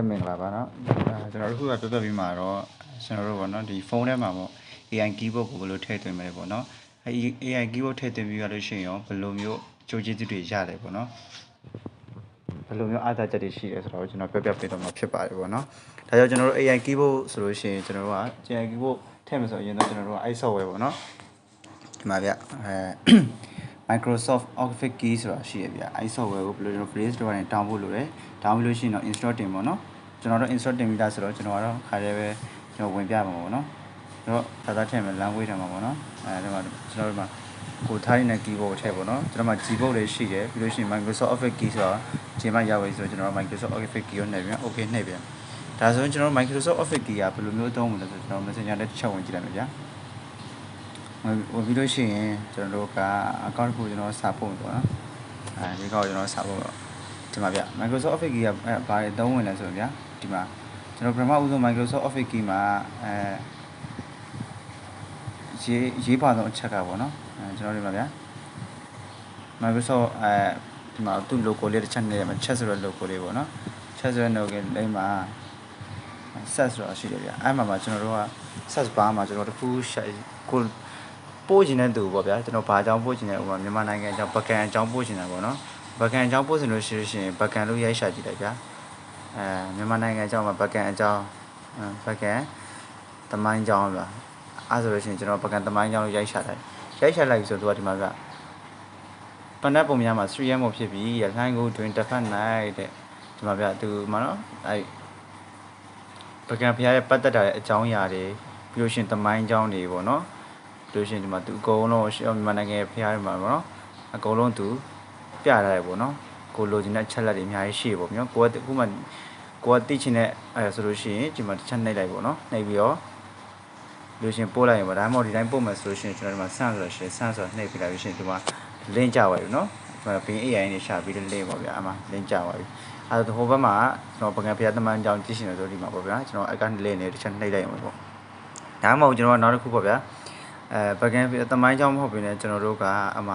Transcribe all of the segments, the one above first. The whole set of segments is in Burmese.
လည်းမင်္ဂလာပါเนาะအဲကျွန်တော်တို့ခုကပြောပြပြီးမှာတော့ကျွန်တော်တို့ပေါ့เนาะဒီဖုန်းထဲမှာပေါ့ AI keyboard ကိုဘယ်လိုထည့်သွင်းမလဲပေါ့เนาะအဲ AI keyboard ထည့်သွင်းပြီးရလို့ရှိရင်ရောဘယ်လိုမျိုးကြိုးကျေးဇူးတွေရတယ်ပေါ့เนาะဘယ်လိုမျိုးအားသာချက်တွေရှိလဲဆိုတော့ကျွန်တော်ပြောပြပေးတော့မှာဖြစ်ပါတယ်ပေါ့เนาะဒါကြောင့်ကျွန်တော်တို့ AI keyboard ဆိုလို့ရှိရင်ကျွန်တော်တို့က AI keyboard ထည့်မယ်ဆိုရင်တော့ကျွန်တော်တို့ကအဲ software ပေါ့เนาะဒီမှာဗျအဲ Microsoft Office Key ဆိုတာရှိရဗျအဲ software ကိုဘယ်လိုကျွန်တော် Play Store နဲ့ download လုပ်တယ် download လို့ရှိရင်တော့ install တင်ပေါ့နော် ကျွန်တော်တို့ install တင်ပြီးသားဆိုတော့ကျွန်တော်ကတော့ခါရဲပဲကျွန်တော်ဝင်ပြမှာပေါ့နော်ကျွန်တော်သာသာထည့်မယ် language ထဲမှာပေါ့နော်အဲဒီမှာကျွန်တော်တို့မှာကိုထားရတဲ့ keyboard ကိုထည့်ပေါ့နော်ကျွန်တော်မှာ keyboard လေးရှိတယ်ပြီးလို့ရှိရင် Microsoft Office Key ဆိုတာဒီမှာရောက်ပြီဆိုတော့ကျွန်တော်တို့ Microsoft Office Key ကိုနှိပ်ပြန် okay နှိပ်ပြန်ဒါဆိုရင်ကျွန်တော်တို့ Microsoft Office Key ကဘယ်လိုမျိုးသုံးမလဲဆိုတော့ကျွန်တော် Messenger နဲ့တစ်ချက်ဝင်ကြည့်လိုက်မယ်ဗျာဝင်ပြီးလို့ရှိရင်ကျွန်တော်တို့က account တစ်ခုကျွန်တော်စာပို့ပေါ့နော်အဲဒီကောကျွန်တော်စာပို့တော့ဒီမှာဗျ Microsoft Office Key ကအဲဘာတွေသုံးဝင်လဲဆိုတော့ဗျာ ဒီမှာကျွန်တော်ပထမဦးဆုံး Microsoft Office Key မှာအဲရေးရေးပါတော့အချက်ကပေါ့နော်အဲကျွန်တော်ဒီမှာဗျာ Microsoft အဲဒီမှာသူ့ logo လေးတစ်ချက်နေရမှာ chat ဆိုတဲ့ logo လေးပေါ့နော် chat ဆိုတဲ့ logo လေးမှာ set ဆိုတာရှိတယ်ဗျအဲ့မှာမှာကျွန်တော်တို့က set bar မှာကျွန်တော်တခုရှာကိုပို့ချင်တဲ့သူပေါ့ဗျာကျွန်တော်ဘာအကြောင်းပို့ချင်တဲ့ဥပမာမြန်မာနိုင်ငံအကြောင်းပကံအကြောင်းပို့ချင်တာပေါ့နော်ပကံအကြောင်းပို့ချင်လို့ရှိလို့ရှိရင်ပကံလို့ရိုက်ရှာကြည့်လိုက်ဗျာ အဲမြန်မာနိုင်ငံအကြောင်းမှာပကံအကြောင်းပကံတမိုင်းအကြောင်းဗျာအဲ့ဆိုလို့ရှိရင်ကျွန်တော်ပကံတမိုင်းအကြောင်းလို့ရိုက်ရှာလိုက်ရိုက်ရှာလိုက်ပြီဆိုတော့ဒီမှာဗျပနတ်ပုံများမှာ 3M မို့ဖြစ်ပြီးရခိုင်ကိုတွင်တစ်ဖက်နိုင်တဲ့ဒီမှာဗျသူမှာနော်အဲပကံဖျားရဲ့ပတ်သက်တာရဲ့အကြောင်းအရာတွေပြီးလို့ရှိရင်တမိုင်းအကြောင်းတွေပေါ့နော်ပြီးလို့ရှိရင်ဒီမှာသူအကုန်လုံးမြန်မာနိုင်ငံရဲ့ဖျားတွေမှာပေါ့နော်အကုန်လုံးသူပြရတယ်ပေါ့နော် ကိုလိုချင်တဲ့ချက်လက်တွေအများကြီးရှိပေါ့မြောကိုကအခုမှကိုကသိချင်တဲ့အဲဆိုလို့ရှိရင်ဒီမှာတစ်ချက်နှိပ်လိုက်ပေါ့နော်နှိပ်ပြီးတော့လို့ရှင်ပို့လိုက်ရင်ပေါ့ဒါမှမဟုတ်ဒီတိုင်းပို့မယ်ဆိုလို့ရှိရင်ကျွန်တော်ဒီမှာဆန့်ဆိုလို့ရှိရင်ဆန့်ဆိုနှိပ်ပြီးလိုက်လို့ရှိရင်ဒီမှာလင်းကြပါပြီနော်ဒီမှာဘင်း AI နဲ့ရှာပြီးလင်းပေါ့ဗျာအမှလင်းကြပါပြီအဲဒါဟိုဘက်မှာကျွန်တော်ပကံဖျားသမန်ကြောင်ကြည့်ရှင်လို့ဆိုဒီမှာပေါ့ဗျာကျွန်တော်အကန်လင်းနေတစ်ချက်နှိပ်လိုက်အောင်ပေါ့ဒါမှမဟုတ်ကျွန်တော်နောက်တစ်ခုပေါ့ဗျာအဲပကံဖျားသမိုင်းကြောင်မဟုတ်ဘဲနဲ့ကျွန်တော်တို့ကအမှ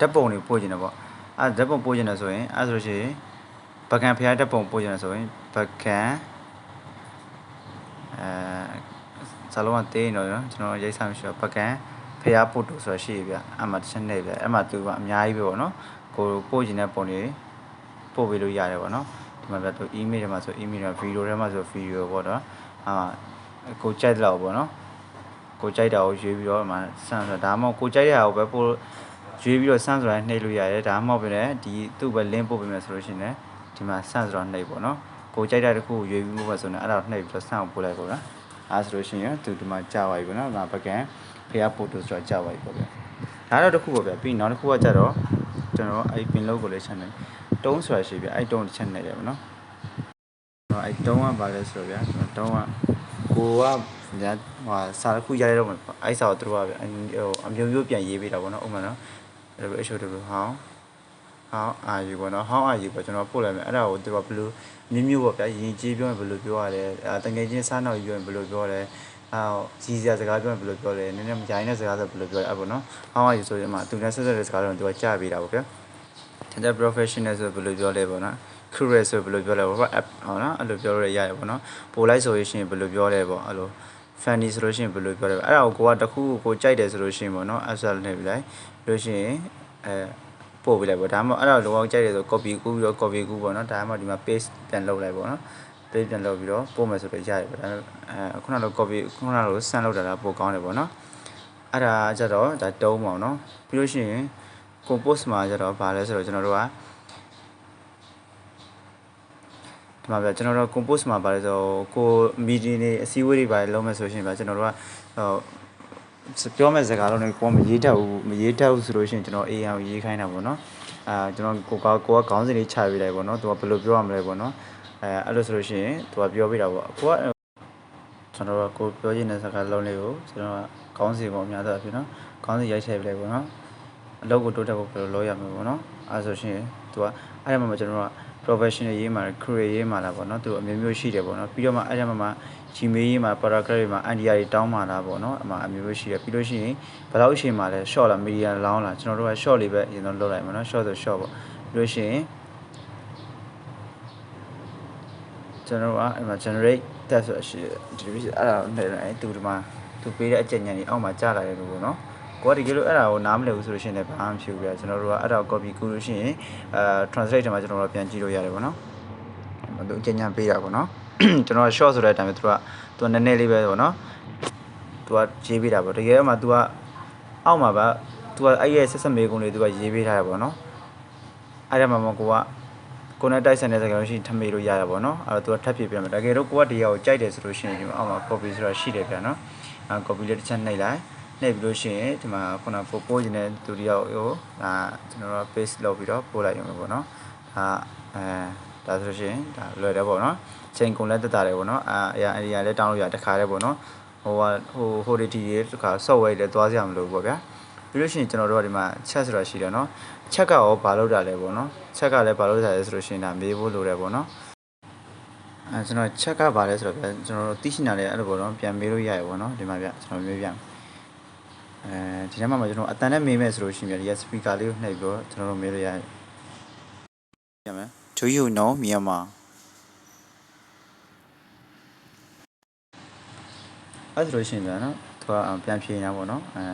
ဓာတ်ပုံတွေပို့ကျင်တယ်ပေါ့ အဲဓာတ်ပုံပို့ကျင်တယ်ဆိုရင်အဲဆိုလို့ရှိရင်ပကံဖျားဓာတ်ပုံပို့ကျင်တယ်ဆိုရင်ပကံအဲဇာလုံးကတေးနေတော့ကျွန်တော်ရိတ်ဆမ်းမရှိတော့ပကံဖျားပို့တူဆိုတာရှိပြီဗျအမှတစ်ချက်နေပြီအဲ့မှာသူကအများကြီးပဲပေါ့နော်ကိုပို့ကျင်တဲ့ပုံတွေပို့ပေးလို့ရတယ်ပေါ့နော်ဒီမှာပြတော့ email ထဲမှာဆို email ထဲမှာ video ထဲမှာဆို video ပေါ့နော်အာကိုကြိုက်တော့ပေါ့နော်ကိုကြိုက်တာကိုရွေးပြီးတော့မှဆန်းဆိုဒါမှမဟုတ်ကိုကြိုက်တဲ့ဟာကိုပဲပို့ ရွေးပြီးတော့ဆန်းဆိုတာနှိပ်လို့ရတယ်ဒါမှမဟုတ်ပဲလေဒီသူ့ပဲ link ပို့ပေးမယ်ဆိုလို့ရှိရင်လည်းဒီမှာဆန်းဆိုတာနှိပ်ပေါ့နော်ကိုကြိုက်တဲ့တစ်ခုကိုရွေးပြီးပို့မယ်ဆိုရင်အဲ့ဒါကိုနှိပ်ပြီးတော့ဆန်းကိုပို့လိုက်ပေါ့နော်အဲဆိုလို့ရှိရင်သူဒီမှာကြာပါပြီပေါ့နော်ငါပကံဖျားပို့တူဆိုတာကြာပါပြီပေါ့ဗျဒါတော့တစ်ခုပေါ့ဗျပြီးနောက်တစ်ခုကကြတော့ကျွန်တော်အဲ့ပင်လုံးကိုလေးချက်နေတုံးဆိုတာရှိပြီအဲ့တုံးတစ်ချက်နေတယ်ပေါ့နော်တော့အဲ့တုံးကပါလဲဆိုတော့ဗျာတုံးကကိုကညာဟိုစာတစ်ခုရရတော့အဲ့စာကိုသူတို့ကဗျဟိုအမျိုးမျိုးပြန်ရေးပေးတာပေါ့နော်ဥပမာနော် အဲ့လို HOW ဟောင်းဟောင်းအာယူပေါ့နော်ဟောင်းအာယူပေါ့ကျွန်တော်ပို့လိုက်မယ်အဲ့ဒါကိုသူကဘယ်လိုမျိုးမျိုးပေါ့ဗျာယဉ်ကျေးပြောရင်ဘယ်လိုပြောရလဲအဲတငယ်ချင်းစားနောက်ပြောရင်ဘယ်လိုပြောလဲအော်စီစရာစကားပြောရင်ဘယ်လိုပြောလဲနည်းနည်းမကြိုင်တဲ့စကားဆိုဘယ်လိုပြောလဲအဲ့ပေါ့နော်ဟောင်းအာယူဆိုရင်မှသူနဲ့ဆက်ဆက်တဲ့စကားတော့သူကကြားပေးတာပေါ့ဗျာတကယ် professional ဆိုဘယ်လိုပြောလဲပေါ့နော် career ဆိုဘယ်လိုပြောလဲပေါ့ app ဟောနော်အဲ့လိုပြောရရတယ်ပေါ့နော်ပို့လိုက်ဆိုရင်ဘယ်လိုပြောလဲပေါ့အဲ့လို funny ဆိုလို့ရှိရင်ဘယ်လိုပြောလဲအဲ့ဒါကိုကိုကတခုကိုကြိုက်တယ်ဆိုလို့ရှိရင်ပေါ့နော် asset နဲ့ပြလိုက်လို့ရှိရင်အဲပို့ပြလိုက်ပေါ့ဒါမှမဟုတ်အဲ့ဒါလောအောင်ကြိုက်တယ်ဆို copy ကူးပြီးတော့ copy ကူးပေါ့နော်ဒါမှမဟုတ်ဒီမှာ paste ပြန်လုပ်လိုက်ပေါ့နော် paste ပြန်လုပ်ပြီးတော့ပို့မယ်ဆိုတော့ရတယ်ပေါ့ဒါအဲခုနက copy ခုနကလို send လုပ်တာလားပို့ကောင်းတယ်ပေါ့နော်အဲ့ဒါကြတော့ဒါတုံးပေါ့နော်ပြီးလို့ရှိရင် compose မှာကြတော့ဗာလဲဆိုတော့ကျွန်တော်တို့က ဒီမှာဗျကျွန်တော်တို့ compose မှာပါလဲဆိုကို meeting တွေအစည်းအဝေးတွေပါလုံးမယ်ဆိုရှင်ဗျကျွန်တော်တို့ကဟိုပြောမဲ့စကားလုံးတွေကိုမရေးတတ်ဘူးမရေးတတ်ဘူးဆိုလို့ရှိရင်ကျွန်တော် AM ရေးခိုင်းတာပေါ့နော်အာကျွန်တော်ကိုကကိုကခေါင်းစဉ်လေးချပေးလိုက်ပေါ့နော်သူကဘယ်လိုပြောရမလဲပေါ့နော်အဲအဲ့လိုဆိုလို့ရှိရင်သူကပြောပြတာပေါ့ကိုကကျွန်တော်ကကိုပြောချင်တဲ့စကားလုံးလေးကိုကျွန်တော်ကခေါင်းစဉ်ပေါ့အများသောအားဖြင့်နော်ခေါင်းစဉ်ရိုက်ချပေးလိုက်ပေါ့နော်အလုပ်ကိုတိုးတက်ဖို့ဘယ်လိုလုပ်ရမလဲပေါ့နော်အဲဆိုရှင်သူကအဲ့ဒါမှမကျွန်တော်က professional ရေးမှာ career ရေးမှာလားပေါ့နော်သူအမျိုးမျိုးရှိတယ်ပေါ့နော်ပြီးတော့မှအဲ့ဒါမှမှ Gmail ရေးမှာ paragraph တွေမှာ idea တွေတောင်းမှာလားပေါ့နော်အမှအမျိုးမျိုးရှိတယ်ပြီးလို့ရှိရင်ဘယ်လောက်အချိန်မှာလဲ short လား medium လောင်းလားကျွန်တော်တို့က short လေးပဲအရင်ဆုံးလုပ်လိုက်မှာနော် short ဆို short ပေါ့ပြီးလို့ရှိရင်ကျွန်တော်ကအဲ့မှာ generate test ဆိုတာရှိတယ်ဒီလိုအဲ့ဒါကိုနှိပ်လိုက်သူဒီမှာသူပေးတဲ့အကြဉာဏ်ကြီးအောက်မှာကြားလာတယ်လို့ပေါ့နော် ကိုကဒီကလိုအဲ့ဒါကိုနားမလည်ဘူးဆိုလို့ရှိရင်လည်းဘာမှမဖြစ်ဘူးပြကျွန်တော်တို့ကအဲ့ဒါကို copy ကူးလို့ရှိရင်အဲ translate ထဲမှာကျွန်တော်တို့ပြန်ကြည့်လို့ရတယ်ပေါ့နော်သူအကြဉာဏ်ပေးတာပေါ့နော်ကျွန်တော်က short ဆိုတဲ့အတိုင်းပဲသူကသူကနည်းနည်းလေးပဲပေါ့နော်သူကရေးပေးတာပေါ့တကယ်မှသူကအောက်မှာပါသူကအဲ့ရဲ့ဆက်ဆက်မေးကုန်းလေးသူကရေးပေးထားတယ်ပေါ့နော်အဲ့ဒါမှမကိုကကိုနဲ့တိုက်ဆိုင်တဲ့စကားလုံးရှိရင်ထပ်မေးလို့ရတာပေါ့နော်အဲ့တော့သူကထပ်ဖြည့်ပြမယ်တကယ်တော့ကိုကဒီဟာကိုကြိုက်တယ်ဆိုလို့ရှိရင်ဒီမှာအောက်မှာ copy ဆိုတာရှိတယ်ဗျာနော်အဲ copy လေးတစ်ချက်နှိပ်လိုက် နှိပ်ပြီးလို့ရှိရင်ဒီမှာခုနပို့ပို့ခြင်းတဲ့သူတယောက်ကိုဒါကျွန်တော်တို့ paste လုပ်ပြီးတော့ပို့လိုက်ရုံပဲပေါ့နော်ဒါအဲဒါဆိုလို့ရှိရင်ဒါလွယ်တယ်ပေါ့နော်ချိန်ကုန်လက်တက်တာတယ်ပေါ့နော်အဲအရာအရာလေးတောင်းလို့ရတခါတည်းပေါ့နော်ဟိုကဟိုဟိုဒီတီလေးတခါ software လေးသွားစရာမလိုဘူးပေါ့ဗျာပြီးလို့ရှိရင်ကျွန်တော်တို့ကဒီမှာ chat ဆိုတာရှိတယ်နော်ချက်ကရောဘာလုပ်တာလဲပေါ့နော်ချက်ကလည်းဘာလုပ်တာလဲဆိုလို့ရှိရင်ဒါမေးဖို့လိုတယ်ပေါ့နော်အဲကျွန်တော်ချက်ကဘာလဲဆိုတော့ဗျကျွန်တော်တို့သိရှိတာလည်းအဲ့လိုပေါ့နော်ပြန်မေးလို့ရရပေါ့နော်ဒီမှာဗျကျွန်တော်မေးပြ အဲဒီထဲမှာမှကျွန်တော်အတန်နဲ့မေးမယ်ဆိုလို့ရှိရင်ဗျဒီက speaker လေးကိုနှိပ်ပြီးတော့ကျွန်တော်တို့မေးလို့ရတယ်ရမယ် Do you know Myanmar အဲ့ဒါဆိုလို့ရှိရင်ဗျနော်သူကပြန်ဖြေနေတာပေါ့နော်အဲ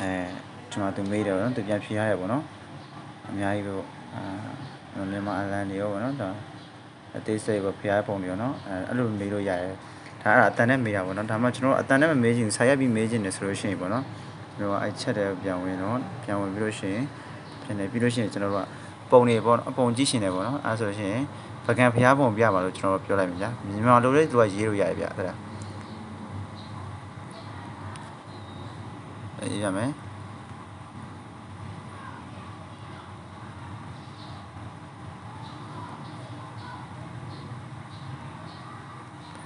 အဲဒီမှာသူမေးတယ်ပေါ့နော်သူပြန်ဖြေရတယ်ပေါ့နော်အများကြီးပဲပေါ့အာမြန်မာအလန်တွေရောပေါ့နော်ဒါအသေးစိတ်ပေါ့ဖျားပုံတွေရောနော်အဲအဲ့လိုမေးလို့ရတယ် ဒါအဲ့ဒါအတန်နဲ့မေးတာပေါ့နော်ဒါမှကျွန်တော်အတန်နဲ့မမေးချင်ဆာရက်ပြီးမေးချင်တယ်ဆိုလို့ရှိရင်ပေါ့နော်ကျွန်တော်အဲ့ချက်တယ်ပြန်ဝင်တော့ပြန်ဝင်ပြီးလို့ရှိရင်ပြန်နေပြီးလို့ရှိရင်ကျွန်တော်တို့ကပုံတွေပေါ့နော်အပုံကြည့်ရှင်တယ်ပေါ့နော်အဲဆိုလို့ရှိရင်ပကံဖျားပုံပြပါလို့ကျွန်တော်တို့ပြောလိုက်ပြီဗျာမြန်မာလိုလေးသူကရေးလို့ရတယ်ဗျအဲ့ဒါရေးရမယ်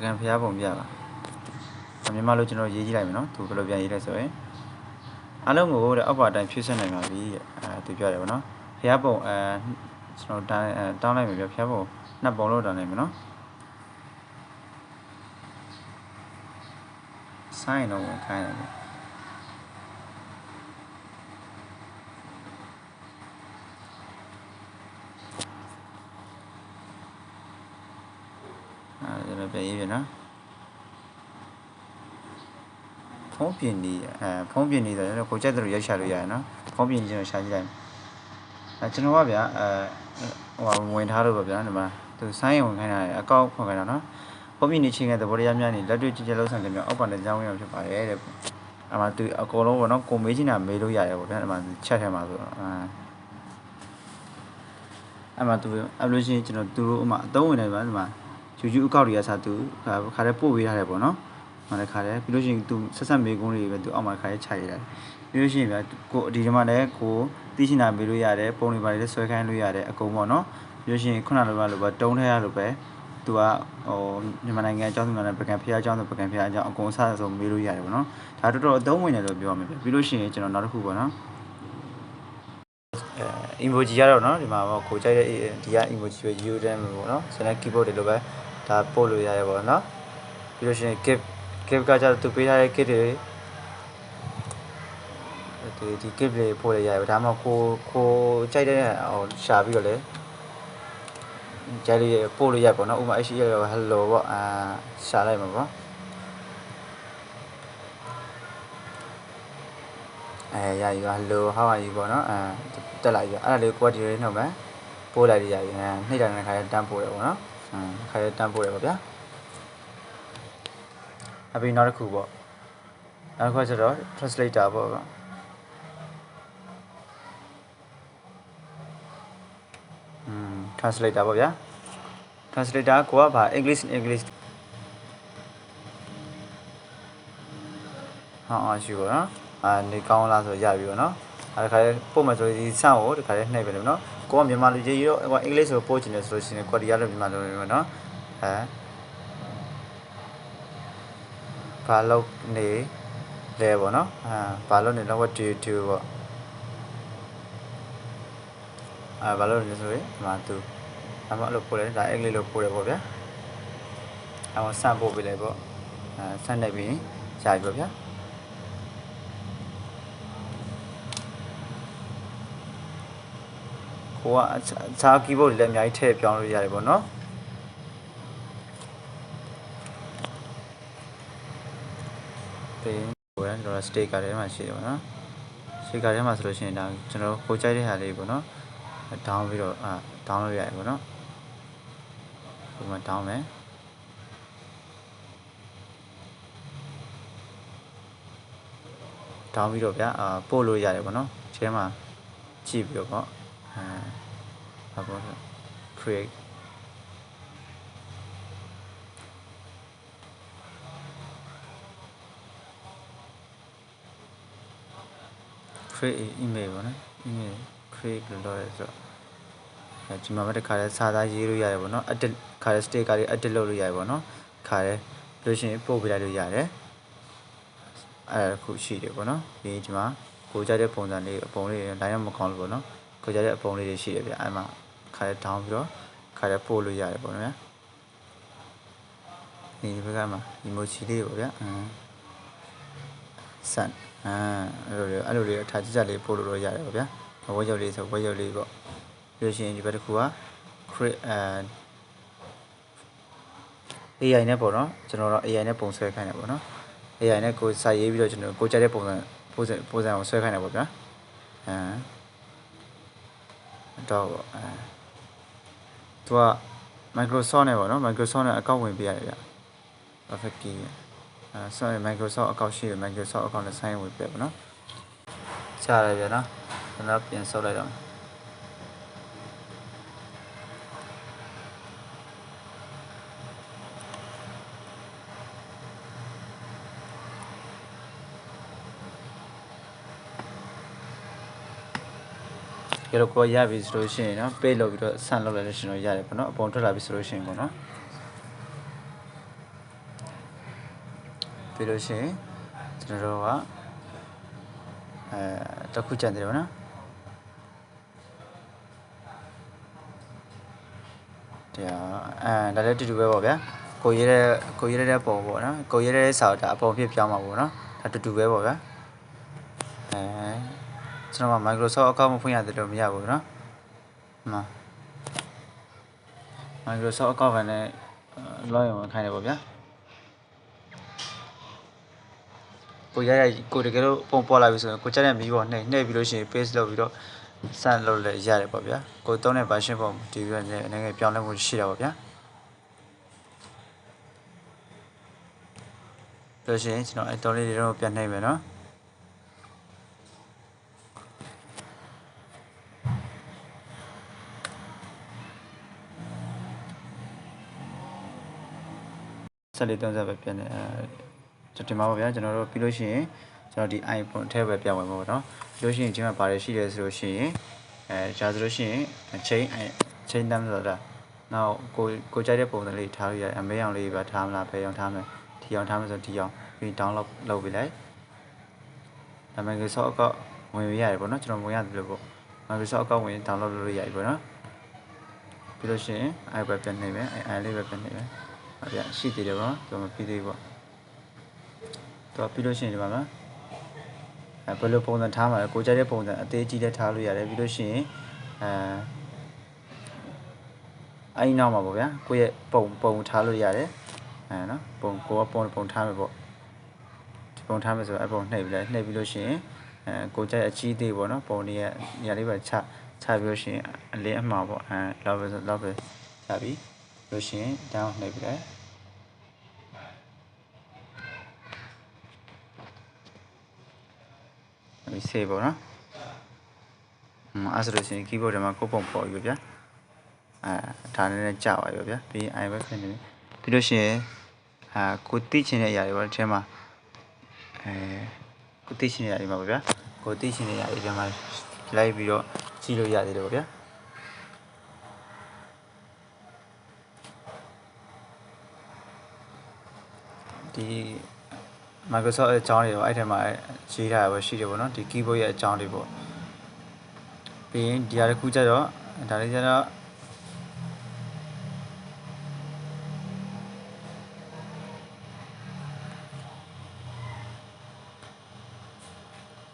ကံဖျားပုံပြပါမြန်မာလိုကျွန်တော်ရေးကြည့်လိုက်မယ်နော်သူဘယ်လိုပြန်ရေးလဲဆိုရင်အားလုံးကိုတဲ့အောက်ပါတိုင်းဖြည့်ဆက်နိုင်ပါပြီအဲသူပြောတယ်ဗောနော်ဖျားပုံအဲကျွန်တော်တောင်းအဲတောင်းလိုက်မယ်ပြဖျားပုံနှစ်ပုံလို့တောင်းလိုက်မယ်နော်ဆိုင်တော့ဝင်ခိုင်းတယ်ဗျအဲဒါလည်း ပြန်ရေးပြနော်ဖုံးပြင်နေအဲဖုံးပြင်နေတယ်လည်းကိုကြက်တယ်လို့ရိုက်ရှာလို့ရတယ်နော်ဖုံးပြင်ခြင်းကိုရှာကြည့်လိုက်အဲကျွန်တော်ကဗျာအဲဟိုဝင်ထားလို့ပါဗျာဒီမှာသူဆိုင်းဝင်ခိုင်းတာအကောက်ဖွင့်ခိုင်းတာနော်ဖုံးပြင်နေချင်းကသဘောတရားများနေလက်တွေ့ကြည့်ကြလို့ဆန်တယ်မြောက်အောက်ပါနဲ့ကြောင်းရအောင်ဖြစ်ပါတယ်တဲ့အမှသူအကုန်လုံးပေါ့နော်ကိုမေးချင်တာမေးလို့ရတယ်ပေါ့ဗျာဒီမှာချက်ထဲမှာဆိုတော့အဲအမှသူအဲ့လိုရှိရင်ကျွန်တော်သူတို့အမှအသုံးဝင်နေပါဒီမှာ YouTube အကောင့်တွေကစားသူခါတဲ့ပို့ပေးထားတယ်ပေါ့နော်။မှလည်းခါတယ်ပြီးလို့ရှိရင်သူဆက်ဆက်မေကုန်းတွေပဲသူအောက်မှာခါရဲခြိုက်ရတယ်။ပြီးလို့ရှိရင်ဗျာကိုဒီထဲမှာလည်းကိုသိရှိနာမေးလို့ရတယ်ပုံတွေပါလည်းဆွဲခိုင်းလို့ရတယ်အကုန်ပေါ့နော်။ပြီးလို့ရှိရင်ခုနလိုလိုပဲတုံးထဲရလို့ပဲသူကဟိုမြန်မာနိုင်ငံအကြောင်းစုံနဲ့ပကံဖျားအကြောင်းဆိုပကံဖျားအကြောင်းအကုန်စားဆုံးမေးလို့ရတယ်ပေါ့နော်။ဒါတော်တော်အသုံးဝင်တယ်လို့ပြောရမှာပဲ။ပြီးလို့ရှိရင်ကျွန်တော်နောက်တစ်ခုပေါ့နော်။ emoji ရတော့เนาะဒီမှာပေါ့ကိုကြိုက်တဲ့ဒီက emoji ပဲ u တဲ့မှာပေါ့เนาะဆန်တဲ့ keyboard တွေလိုပဲ ဒါပို့လို့ရရပေါ့နော်ပြီးလို့ရှိရင် gift gift ကကျတော့သူပေးထားတဲ့ gift တွေဒီဒီ gift တွေပို့ရရပဲဒါမှကိုကိုကြိုက်တဲ့ဟိုရှာပြီးတော့လေကြိုက်လို့ပို့လို့ရပေါ့နော်ဥပမာ HTML ရော hello ပေါ့အာရှာလိုက်မှာပေါ့အဲရယူပါ hello how are you ပေါ့နော်အဲတက်လာယူအဲ့ဒါလေးကိုကဒီလေးနှုတ်မယ်ပို့လိုက်ရရနှိမ့်တိုင်းခါတန်းပို့တယ်ပေါ့နော် ခါရတန်းပို့တယ်ပေါ့ဗျာအပြီးနောက်တစ်ခုပေါ့နောက်တစ်ခုကျတော့ translator ပေါ့ဗျာอืม translator ပေါ့ဗျာ translator ကိုကဘာ English English ဟာအရှိပါနော်အာနေကောင်းလားဆိုရပြီပေါ့နော်အဲဒါခါလေးပို့မှဆိုဒီစန့်ကိုဒီခါလေးနှိပ်ပဲလို့နော် ကိုကမြန်မာလူကြီးရောဟိုအင်္ဂလိပ်ဆိုပို့ချင်တယ်ဆိုလို့ရှိရင်ကွာဒီရလို့မြန်မာလူတွေပေါ့နော်အဲဘာလို့နေလဲပေါ့နော်အာဘာလို့နေတော့ what do you do ပေါ့အာဘာလို့နေဆိုရင်ဒီမှာသူအမလို့ပို့တယ်ဒါအင်္ဂလိပ်လို့ပို့တယ်ပေါ့ဗျာအဲဆန့်ပို့ပေးလိုက်ပေါ့အဲဆန့်နေပြီးရပြီပေါ့ဗျာ ဟိုကအခြား keyboard တွေလည်းအများကြီးထည့်ပြောင်းလို့ရတယ်ပေါ့နော်ပြီးဟိုကကျွန်တော် sticker ထဲမှာရှိတယ်ပေါ့နော် sticker ထဲမှာဆိုလို့ရှိရင်ဒါကျွန်တော်ကိုကြိုက်တဲ့ဟာလေးပေါ့နော် down ပြီးတော့အာ down လုပ်ရတယ်ပေါ့နော်ဒီမှာ down မယ် down ပြီးတော့ဗျာအာပို့လို့ရတယ်ပေါ့နော်ဒီထဲမှာကြည့်ပြီးတော့ပေါ့အဲ ဘာပေါ့လဲ create create email ပေါ့နော် email create လို့လုပ်ရဲဆိုတော့အဲဒီမှာပဲတစ်ခါလဲစာသားရေးလို့ရတယ်ပေါ့နော် edit ခါလဲ sticker တွေ edit လုပ်လို့ရတယ်ပေါ့နော်ခါလဲလို့ရှိရင်ပို့ပေးလိုက်လို့ရတယ်အဲ့ဒါခုရှိတယ်ပေါ့နော်ဒီဒီမှာကိုကြတဲ့ပုံစံလေးအပုံလေးလိုင်းရမကောင်းလို့ပေါ့နော်ကိုကြတဲ့အပုံလေးတွေရှိတယ်ဗျအဲ့မှာ ခါလဲ down ပြီးတော့ခါလဲပို့လို့ရတယ်ပေါ့နော်ဗျာဒီဘက်ကမှာ emoji လေးပေါ့ဗျာအမ်ဆန်အာအဲ့လိုအဲ့လိုလေးထားကြကြလေးပို့လို့ရတယ်ပေါ့ဗျာဝက်ရုပ်လေးဆိုဝက်ရုပ်လေးပေါ့ပြီးလို့ရှိရင်ဒီဘက်တစ်ခုက create အဲ AI နဲ့ပေါ့နော်ကျွန်တော်တော့ AI နဲ့ပုံဆွဲခိုင်းတယ်ပေါ့နော် AI နဲ့ကိုစာရေးပြီးတော့ကျွန်တော်ကိုကြိုက်တဲ့ပုံစံပုံစံပုံစံကိုဆွဲခိုင်းတယ်ပေါ့ဗျာအဲတော့အဲ သူက Microsoft နဲ့ပေါ့နော် Microsoft နဲ့အကောင့်ဝင်ပြရတယ်ဗျ perfect key အဲဆိုရင် Microsoft အကောင့်ရှိတယ် Microsoft အကောင့်နဲ့ sign ဝင်ပြပေါ့နော်ကြားရဗျာနော်ကျွန်တော်ပြန်ဆုပ်လိုက်တော့ ကြတော့ကိုရပြီဆိုလို့ရှိရင်နော် pay လုပ်ပြီးတော့ဆန်လုပ်လိုက်လို့ရှိရင်တော့ရတယ်ပေါ့နော်အပေါ်ထွက်လာပြီဆိုလို့ရှိရင်ပေါ့နော်ပြီးလို့ရှိရင်ကျွန်တော်တို့ကအဲတစ်ခုကြံတယ်ပေါ့နော်တရားအဲဒါလည်းတူတူပဲပေါ့ဗျာကိုရေးတဲ့ကိုရေးတဲ့ပုံပေါ့နော်ကိုရေးတဲ့စာဒါအပုံဖြစ်ပြောင်းမှာပေါ့နော်ဒါတူတူပဲပေါ့ဗျာအဲ ကျွန်တော်က Microsoft account မဖွင့်ရတယ်လို့မရဘူးเนาะမှ Microsoft account ကလည်း login ဝင်ခိုင်းတယ်ပေါ့ဗျာကိုရရကိုတကယ်လို့ပုံပေါ်လာပြီဆိုရင်ကိုချက်တဲ့မီးပေါ်နှိပ်နှိပ်ပြီးလို့ရှိရင် paste လုပ်ပြီးတော့စမ်းလုပ်လည်းရတယ်ပေါ့ဗျာကိုသုံးတဲ့ version ပေါ်ဒီပြီးတော့အနေငယ်ပြောင်းလဲမှုရှိတာပေါ့ဗျာလို့ရှိရင်ကျွန်တော်အဲတော်လေးတွေတော့ပြန်နှိပ်မယ်နော် ဆက်လေး30ပဲပြန်နေအဲကျွန်တော်တင်ပါပါဗျာကျွန်တော်တို့ပြီးလို့ရှိရင်ကျွန်တော်ဒီ iPhone အထက်ပဲပြန်ဝင်ပါတော့ပြီးလို့ရှိရင်ဒီမှာဘာတွေရှိလဲဆိုလို့ရှိရင်အဲကြာဆိုလို့ရှိရင် chain chain name ဆိုတာနောက်ကိုကိုကြိုက်တဲ့ပုံစံလေးထားလို့ရတယ်အမဲအောင်လေးပဲထားမလားဖယ်အောင်ထားမယ်ဒီအောင်ထားမယ်ဆိုဒီအောင်ပြီး download လုပ်ပြီးလိုက်ဒါ Microsoft ကဝင်ရရတယ်ပေါ့နော်ကျွန်တော်ဝင်ရတယ်လို့ပေါ့ Microsoft ကဝင် download လုပ်လို့ရတယ်ပေါ့နော်ပြီးလို့ရှိရင် iPad ပြန်နေမယ်အဲ i လေးပဲပြန်နေမယ် ဟုတ်ပြရှိသေးတယ်ပေါ့သူမပြီးသေးဘူးပေါ့သူပြီးလို့ရှိရင်ဒီမှာမှာအဲဘယ်လိုပုံစံထားမှာလဲကိုကြိုက်တဲ့ပုံစံအသေးကြီးလည်းထားလို့ရတယ်ပြီးလို့ရှိရင်အဲအဲ့နောက်မှာပေါ့ဗျာကိုယ့်ရဲ့ပုံပုံထားလို့ရတယ်အဲနော်ပုံကိုကပုံပုံထားမယ်ပေါ့ဒီပုံထားမယ်ဆိုတော့အပုံနှိပ်ပြီးလဲနှိပ်ပြီးလို့ရှိရင်အဲကိုကြိုက်အချီးသေးပေါ့နော်ပုံတွေရဲ့နေရာလေးပဲချချပြီးလို့ရှိရင်အလင်းအမှားပေါ့အဲလောက်ပဲလောက်ပဲချပြီး လို့ရှိရင် down နှိပ်ပြီးလိုက်ဒီ save ပေါ့နော်အဲဆိုလို့ရှိရင် keyboard ထဲမှာကိုပုံပေါ်ပြီဗျာအဲဒါနဲ့လည်းကြာပါပြီဗျာပြီး i ပဲဖြစ်နေပြီပြီးလို့ရှိရင်အာကိုသိချင်တဲ့အရာတွေပေါ့ဒီထဲမှာအဲကိုသိချင်တဲ့အရာတွေပါဗျာကိုသိချင်တဲ့အရာတွေဒီမှာလိုက်ပြီးတော့ကြည့်လို့ရသေးတယ်ပေါ့ဗျာ ဒီ Microsoft ရဲ့အကြောင်းတွေရောအဲ့ထဲမှာရေးထားရပဲရှိတယ်ပေါ့နော်ဒီ keyboard ရဲ့အကြောင်းတွေပေါ့ပြီးရင်ဒီဟာတစ်ခုကျတော့ဒါလေးကျတော့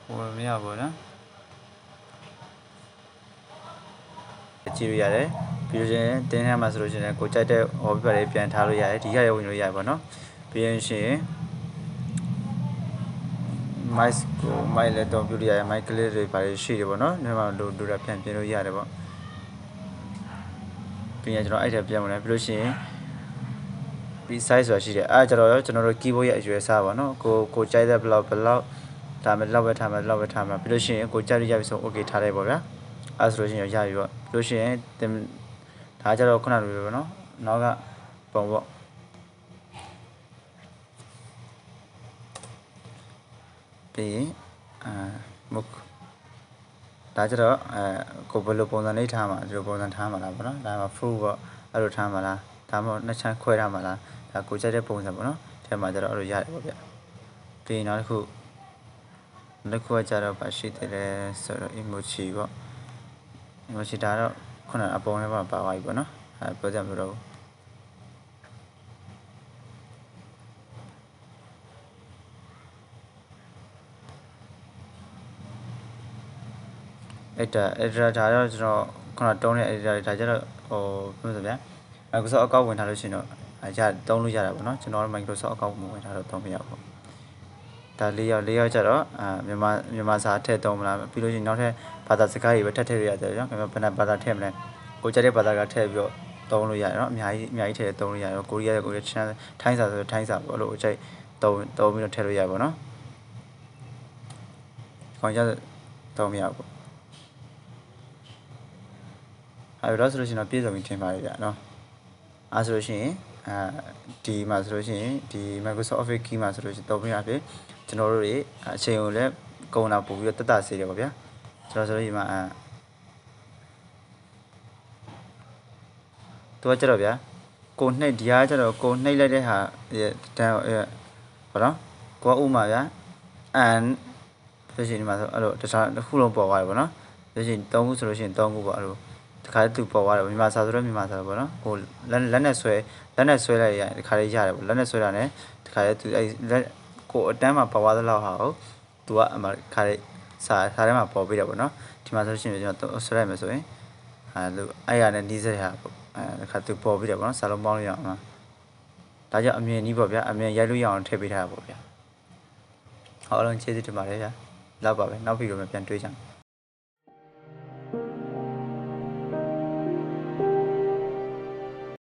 ဟိုမရဘူးနော်ကြည့်လို့ရတယ်ပြီးလို့ရှိရင်တင်းထဲမှာဆိုလို့ရှိရင်ကိုကြိုက်တဲ့ wallpaper တွေပြန်ထားလို့ရတယ်ဒီကရဝင်လို့ရတယ်ပေါ့နော် ပြီးရင်ရှိရင် mic ကို mic လည်းတော့ပြုလို့ရတယ် mic clip တွေပါရှိတယ်ပေါ့နော်ဒီမှာလိုလိုတာပြန်ပြင်လို့ရတယ်ပေါ့ပြီးရင်ကျွန်တော်အဲ့ဒါပြန်မလဲပြီးလို့ရှိရင် piece size ဆိုတာရှိတယ်အဲ့ဒါကျွန်တော်ကျွန်တော်တို့ keyboard ရဲ့အရွယ်အစားပေါ့နော်ကိုကိုကြိုက်တဲ့ဘလောက်ဘလောက်ဒါမဲ့လောက်ပဲထားမယ်လောက်ပဲထားမယ်ပြီးလို့ရှိရင်ကိုကြိုက်လို့ရပြီဆို okay ထားလိုက်ပေါ့ဗျာအဲ့ဆိုလို့ရှိရင်ရပြီပေါ့ပြီးလို့ရှိရင်ဒါကြတော့ခုနလိုပဲပေါ့နော်နောက်ကပုံပေါ့ ပြီးရင်အာမုတ်ဒါကြတော့အဲကိုဘယ်လိုပုံစံလေးထားမှာဒီလိုပုံစံထားမှာလားပေါ့နော်ဒါမှ full ပေါ့အဲ့လိုထားမှာလားဒါမှမဟုတ်နှစ်ချမ်းခွဲထားမှာလားဒါကိုကြိုက်တဲ့ပုံစံပေါ့နော်ထဲမှာကြတော့အဲ့လိုရတယ်ပေါ့ဗျပြီးရင်နောက်တစ်ခုနောက်တစ်ခုကကြတော့ပါရှိတယ်လဲဆိုတော့ emoji ပေါ့ emoji ဒါတော့ခုနအပေါ်ထဲမှာပါသွားပြီပေါ့နော်အဲပြောကြမလို့တော့ ဘူးအဲ့ဒါအဲ့ဒါဒါတော့ကျွန်တော်ခုနတုံးတဲ့အဲ့ဒါဒါကြတော့ဟိုပြောစဗျာ Microsoft အကောင့်ဝင်ထားလို့ရှိရင်တော့အရတုံးလို့ရတာပေါ့နော်ကျွန်တော်တို့ Microsoft အကောင့်မဝင်ထားတော့တုံးမရဘူးဒါလေးယောက်လေးယောက်ကြတော့အာမြန်မာမြန်မာစာထည့်တုံးမလားပြီးလို့ရှိရင်နောက်ထပ်ဘာသာစကားတွေပဲထည့်ထည့်ရရတယ်နော်ဘယ်မှာဘာသာထည့်မလဲကိုကြတဲ့ဘာသာကထည့်ပြီးတော့တုံးလို့ရတယ်နော်အများကြီးအများကြီးထည့်တုံးလို့ရတယ်ကိုရီးယားကိုရီးယားချင်းထိုင်းစာဆိုထိုင်းစာပေါ့လို့အကျိတ်တုံးတုံးပြီးတော့ထည့်လို့ရပါတော့ခေါင်းရတုံးမရဘူး အဲ့တော့ဆိုလို့ရှိရင်တော့ပြည့်စုံပြီထင်ပါတယ်ဗျာနော်အဲဆိုလို့ရှိရင်အဲဒီမှာဆိုလို့ရှိရင်ဒီ Microsoft Office key မှာဆိုလို့ရှိရင်တုံးပြရပြီကျွန်တော်တို့တွေအချိန်ကိုလည်းကုန်တာပို့ပြီးတော့တက်တာစေတယ်ပေါ့ဗျာကျွန်တော်ဆိုလို့ဒီမှာအဲသူကကြတော့ဗျာကိုနှိပ်ဒီဟာကြတော့ကိုနှိပ်လိုက်တဲ့ဟာတန်းဘာလို့ကိုကဥမာဗျာအန်ဆိုရှင်ဒီမှာဆိုအဲ့လိုတခြားတစ်ခုလုံးပေါ်သွားတယ်ပေါ့နော်ဆိုရှင်၃ခုဆိုလို့ရှိရင်၃ခုပေါ့အဲ့လို တခါတူပေါ်သွားတယ်မြန်မာစာဆိုတော့မြန်မာစာပေါ့နော်ဟိုလက်လက်နဲ့ဆွဲလက်နဲ့ဆွဲလိုက်ရတခါလေးရတယ်ပေါ့လက်နဲ့ဆွဲတာ ਨੇ တခါလေးသူအဲလက်ကိုအတန်းမှာပေါ်သွားသလောက်ဟာကိုသူကအမှခါလေးစာစာထဲမှာပေါ်ပြီးတယ်ပေါ့နော်ဒီမှာဆိုရှင်ကျွန်တော်ဆွဲလိုက်မယ်ဆိုရင်အဲလိုအဲ့ရနဲ့နီးစက်ဟာပေါ့အဲတခါသူပေါ်ပြီးတယ်ပေါ့နော်စာလုံးပေါင်းလို့ရအောင်လားဒါကြောင့်အမြင်ကြီးပေါ့ဗျာအမြင်ရိုက်လို့ရအောင်ထည့်ပေးထားတာပေါ့ဗျာဟောအားလုံးကျေးဇူးတင်ပါတယ်ဗျာလောက်ပါပဲနောက်ဗီဒီယိုမှာပြန်တွေ့ကြမယ်